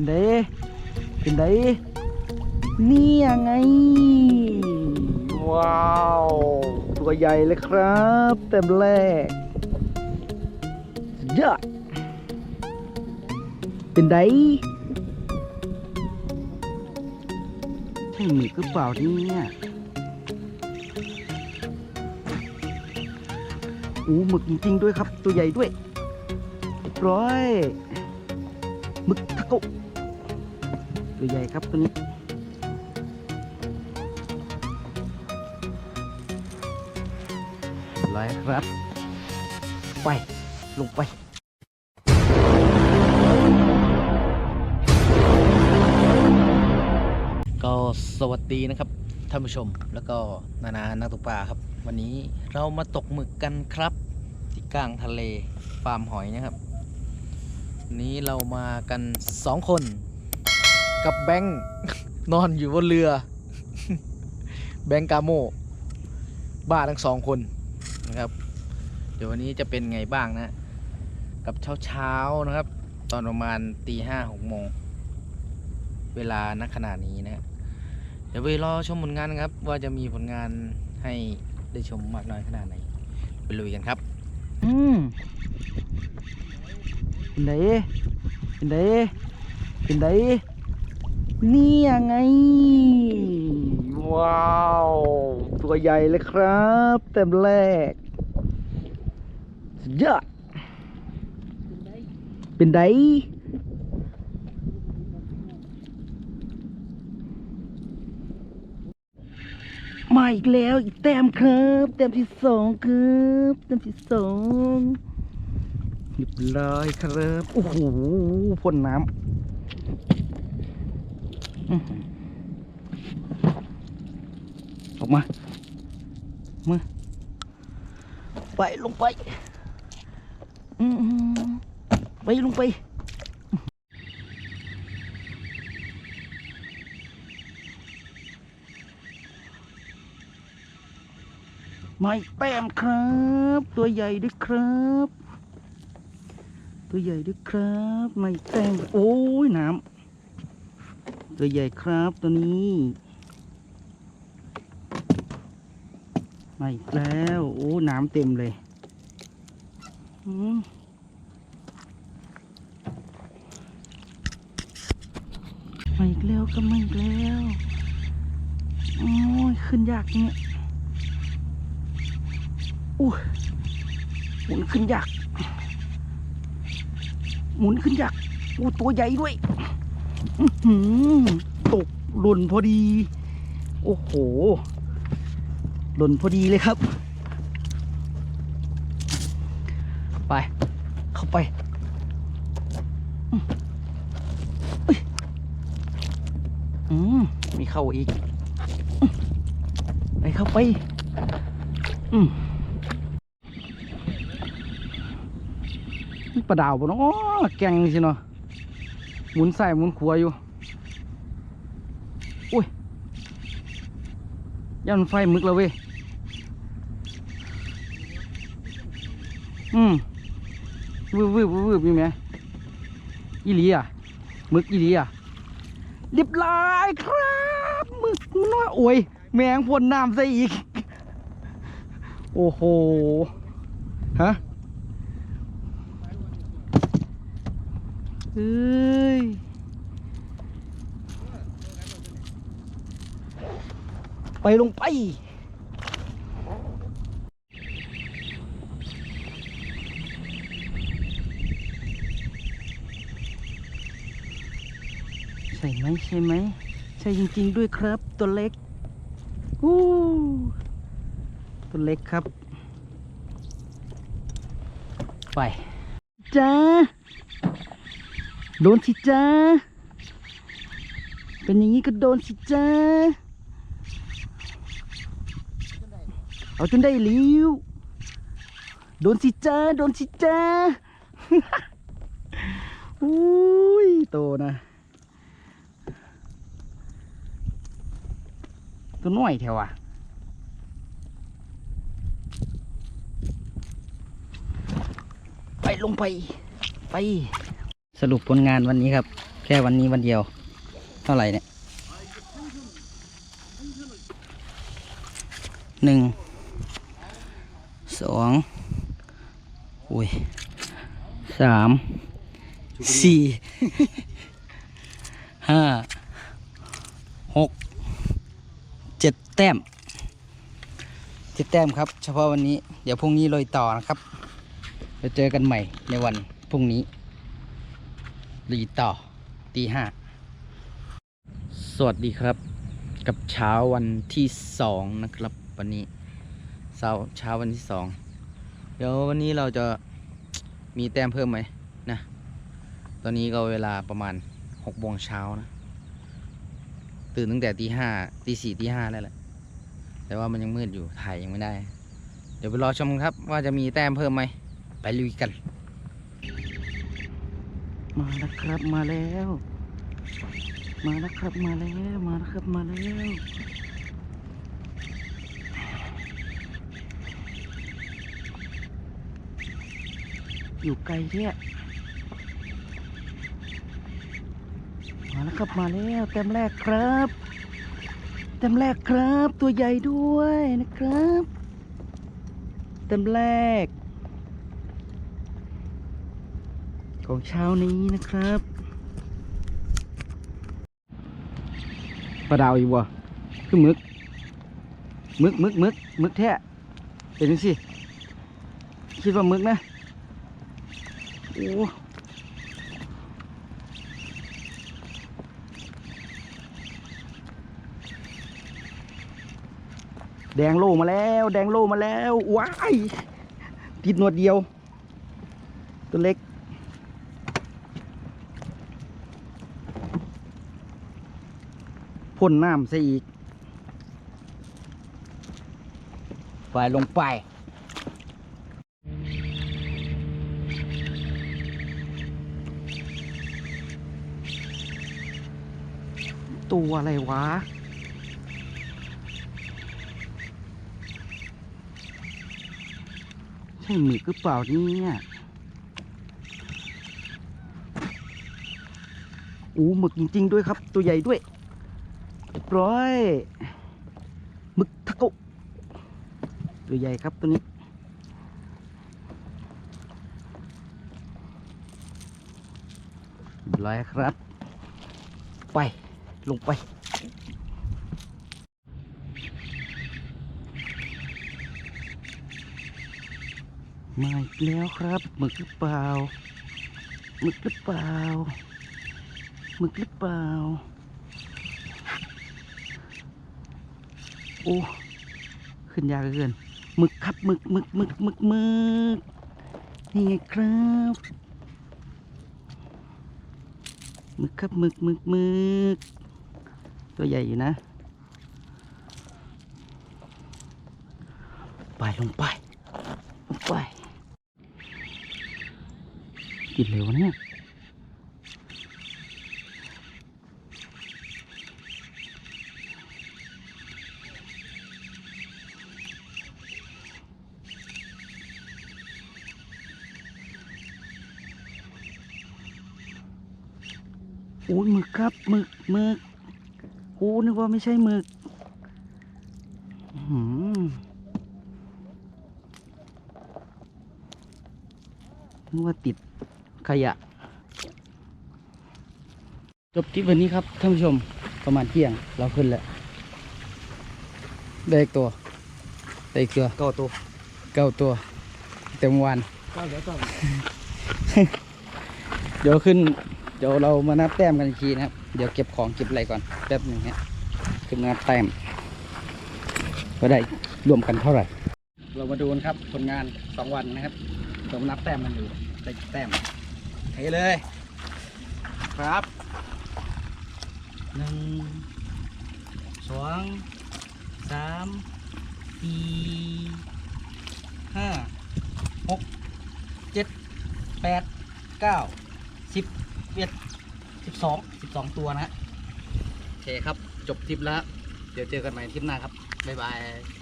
เป็นไดเป็นไดนี่ยังไง ว้าว ตัวใหญ่เลยครับ เต็มแรกยอดเป็นไดใช่หมึกหรือเปล่าเนี่ยโอ้หมึกจริงๆด้วยครับ ตัวใหญ่ด้วยร้อยหมึกทะโกะ ตัวใหญ่ครับตัวนี้ร้อยครับ ไป ลงไปก็สวัสดีนะครับท่านผู้ชมแล้วก็นานานักตกปลาครับ วันนี้เรามาตกหมึกกันครับ ที่กลางทะเลฟาร์มหอยนะครับ นี้เรามากันสองคน กับแบงค์นอนอยู่บนเรือ แบงค์กาโมบ้าทั้งสองคนนะครับ เดี๋ยววันนี้จะเป็นไงบ้างนะ กับเช้าเช้านะครับ ตอนประมาณตีห้าหกโมง เวลาณขณะนี้นะเดี๋ยวไปรอชมผลงานครับ ว่าจะมีผลงานให้ได้ชมมากน้อยขนาดไหนไปลุยกันครับ อืมเป็นไดเป็นไดเป็นได นี่ยังไง ว้าว ตัวใหญ่เลยครับ เต็มแรกสุดยอดเป็นไดมาอีกแล้วอีกแต้มครับ แต้มที่สองครับแต้มที่สองเรียบร้อยครับ โอ้โหพ่นน้ำ อื้อหือออกมา มา ไปลงไปอืมไปลงไปไม่แต้มครับ ตัวใหญ่ด้วยครับ ตัวใหญ่ด้วยครับ ไม่แต้ม โอ้ยน้ำ ตัวใหญ่ครับตัวนี้มาอีกแล้ว โอ้ น้ำเต็มเลยอืมาอีกแล้วก็มาอีกแล้ว โอ้ย ขึ้นยากเนี่ยอู้หมุนขึ้นยาก หมุนขึ้นยากอู้ตัวใหญ่ด้วย ตกหล่นพอดี โอ้โห หล่นพอดีเลยครับ ไป เข้าไปอืมเอ้ยอืมมีเข้าอีก ไปเข้าไป อืมปลาดาวปะเนาะแกงสิเนาะ หมุนใส่หมุนขัวอยู่ อุ้ยยันไฟมึกแล้วเว้ย อืมวืบวืบวืบวืบอยู่ไหมอีหลีอะ มึกอีหลีอะเรียบร้อยครับ มึกมนน้อยโอ้ย แมงพ่นน้ำใส่อีก โอ้โห ฮะ เอ้ยไปลงไปใช่ไหมใช่ไหมใช่จริง ๆ ด้วยครับ ตัวเล็กอู้ตัวเล็กครับ ไปจ้า โดนสิจ้า เป็นอย่างนี้ก็โดนสิจ้า เอาจนได้ลิวโดนสิจ้า โดนสิจ้า อุ้ย โตนะตัวน้อยแถวอะไปลงไป ไป สรุปผลงานวันนี้ครับคค่วันนี้วันเดียว เท่าไหร่เนี่ยหนึ่งสองโอ้ยสามสี่ห้าหกเจ็ดแต้มเจ็ดแต้มครับ เฉพาะวันนี้ เดี๋ยวพรุ่งนี้ลอยต่อนะครับจะเจอกันใหม่ในวันพรุ่งนี้ ลีต่อตีห้าสวัสดีครับ กับเช้าวันที่สองนะครับ วันนี้เช้าเช้าวันที่สองเดี๋ยววันนี้เราจะมีแต้มเพิ่มไหมนะ ตอนนี้ก็เวลาประมาณหกโมงเช้านะ ตื่นตั้งแต่ตีห้าตีสี่ตีห้าแล้วแหละ แต่ว่ามันยังมืดอยู่ถ่ายยังไม่ได้ เดี๋ยวไปรอชมครับว่าจะมีแต้มเพิ่มไหมไปลุยกัน มาแล้วครับมาแล้ว มาแล้วครับมาแล้วมาแล้วครับมาแล้วอยู่ไกลแท้มาแล้วครับมาแล้วเต็มแรกครับ เต็มแรกครับตัวใหญ่ด้วยนะครับ เต็มแรก ของเช้านี้นะครับปลาดาวอยู่บ่คือมึก มึกมึกมึกมึกแท้เป็นจังสิคิดว่ามึกนะโอ้แดงโลมาแล้ว แดงโลมาแล้ว ว้าย ติดหนวดเดียว ตัวเล็ก พ่นน้ำซะอีกไปลงไป ตัวอะไรวะใช่หมึกหรือเปล่าเนี่ยอู้หมึกจริง ๆ ด้วยครับ ตัวใหญ่ด้วย เรียบร้อยหมึกทะกุตัวใหญ่ครับตัวนี้เรียบร้อยครับ ไปลงไป มาอีกแล้วครับหมึกหรือเปล่าหมึกหรือเปล่าหมึกหรือเปล่า โอ้ขึ้นยากเกินหมึกครับหมึกหมึกหมึกหมึกมึกนี่ไงครับหมึกครับหมึกหมึกหมึกตัวใหญ่อยู่นะไปลงไปลงไปกินเร็วะเนี่ย อ้ยหมึกครับหมึกหมึกโอ้นึกว่าไม่ใช่หมึกอื้อหือนึกว่าติดขยะ จบที่วันนี้ครับท่านผู้ชมประมาณเที่ยงเราขึ้นแล้วได้อีกตัวได้อีกตัวก็ตัวเก้าตัว เต็มวันก็เดี๋ยวต้องเดี๋ยวขึ้น เดี๋ยวเรามานับแต้มกันอีกทีนะครับ เดี๋ยวเก็บของเก็บอะไรก่อนแป๊บหนึ่งฮะขึ้นมานับแต้มก็ได้รวมกันเท่าไหร่ เรามาดูกันครับผลงานสองวันนะครับเรามานับแต้มกันดูได้แต้มเทเลย ครับหนึ่งสองสามสี่ห้าหกเจ็ดแปดเก้าสิบ เอ็ดสิบสองสิบสองตัวนะโอเคครับ จบทริปแล้ว เดี๋ยวเจอกันใหม่ทริปหน้าครับ บ๊ายบาย